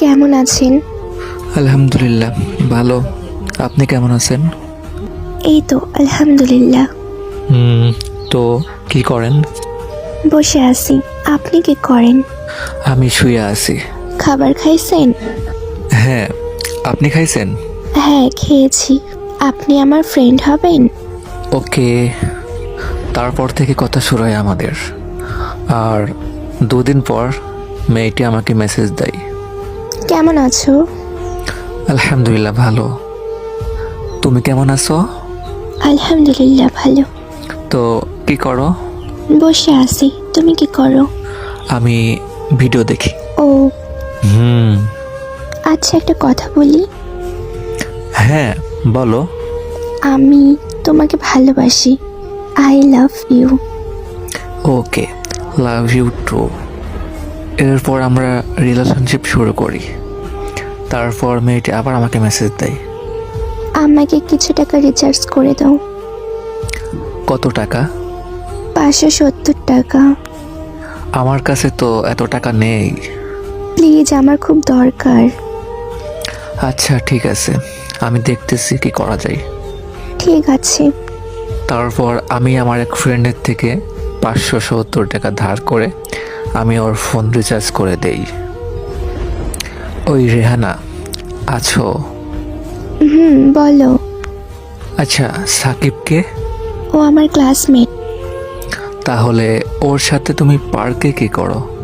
কেমন আছেন? আলহামদুলিল্লাহ ভালো। আপনি কেমন আছেন? এই তো আলহামদুলিল্লাহ। হুম তো কি করেন? বসে আছি। আপনি কি করেন? আমি শুয়ে আছি। খাবার খাইছেন? হ্যাঁ আপনি খাইছেন? হ্যাঁ খেয়েছি। আপনি আমার ফ্রেন্ড হবেন? ওকে তারপর থেকে কথা শুরু হয় আমাদের। আর দুদিন পর মেয়েটি আমাকে মেসেজ দেয়। কেমন আছো? আলহামদুলিল্লাহ ভালো। তুমি কেমন আছো? আলহামদুলিল্লাহ ভালো। তো কি করো? বসে আছি। তুমি কি করো? আমি ভিডিও দেখি। ও। হুম। আচ্ছা একটা কথা বলি। হ্যাঁ বলো। আমি তোমাকে ভালোবাসি। I love you. Okay love you too. এরপর আমরা রিলেশনশিপ শুরু করি। তারপর মেয়েটি আবার আমাকে মেসেজ দেয়। আমাকে কিছু টাকা রিচার্জ করে দাও। কত টাকা? পাঁচশো সত্তর টাকা। আমার কাছে তো এত টাকা নেই। প্লিজ আমার খুব দরকার। আচ্ছা ঠিক আছে। আমি দেখতেছি কি করা যায়। ঠিক আছে। তারপর আমি আমার এক ফ্রেন্ডের থেকে পাঁচশো সত্তর টাকা ধার করে আমি ওর ফোন রিচার্জ করে দেই। ওই রেহানা আছো? হুম বলো। আচ্ছা সাকিবকে ও আমার ক্লাসমেট তাহলে ওর সাথে তুমি পার্কে কি করো?